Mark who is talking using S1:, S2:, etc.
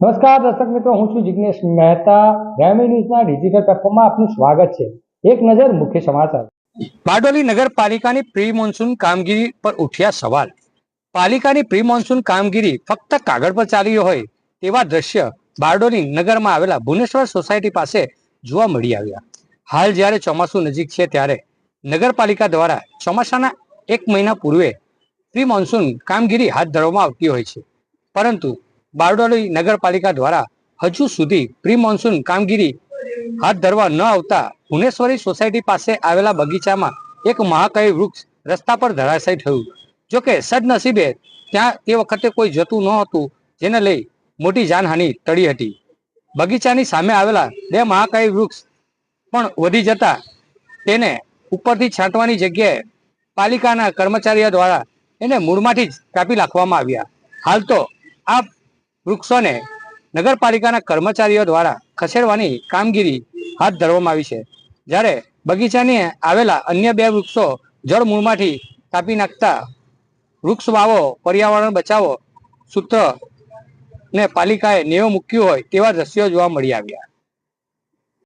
S1: નમસ્કાર દર્શક મિત્રો, હું છું જિજ્ઞેશ મહેતા. ગ્રામી ન્યૂઝના ડિજિટલ પ્લેટફોર્મમાં આપનું સ્વાગત છે. એક નજર મુખ્ય સમાચાર.
S2: બારડોલી નગરપાલિકાની પ્રી મોન્સૂન કામગીરી પર ઉઠ્યા સવાલ. પાલિકાની પ્રી મોન્સૂન કામગીરી ફક્ત કાગળ પર ચાલી હોય તેવા દ્રશ્ય બારડોલી નગરમાં આવેલા ભુવનેશ્વર સોસાયટી પાસે જોવા મળી આવ્યા. હાલ જ્યારે ચોમાસું નજીક છે ત્યારે નગરપાલિકા દ્વારા ચોમાસાના એક મહિના પૂર્વે પ્રી મોન્સૂન કામગીરી હાથ ધરવામાં આવતી હોય છે. પરંતુ બારડોલી નગરપાલિકા દ્વારા હજુ સુધી પ્રી મોન્સૂન કામગીરી હાથ ધરવા ન આવતા ભુવનેશ્વરી સોસાયટી પાસે આવેલા બગીચામાં એક મહાકાય વૃક્ષ રસ્તા પર ધરાશય થયું. જો કે સદનસીબે ત્યાં તે વખતે કોઈ જતું ન હતું જેને લઈ મોટી જાનહાનિ ટળી હતી. બગીચાની સામે આવેલા બે મહાકાય વૃક્ષ પણ વધી જતા તેને ઉપરથી છાંટવાની જગ્યાએ પાલિકાના કર્મચારીઓ દ્વારા એને મૂળમાંથી જ કાપી નાખવામાં આવ્યા. હાલ તો આ વૃક્ષોને નગરપાલિકાના કર્મચારીઓ દ્વારા ખસેડવાની કામગીરી હાથ ધરવામાં આવી છે. જ્યારે બગીચાની આવેલા અન્ય બે વૃક્ષો જળ મૂળમાંથી કાપી નાખતા વૃક્ષ વાવો પર્યાવરણ બચાવો સૂત્ર ને પાલિકાએ નેવ મૂક્યું હોય તેવા દ્રશ્યો જોવા મળી આવ્યા.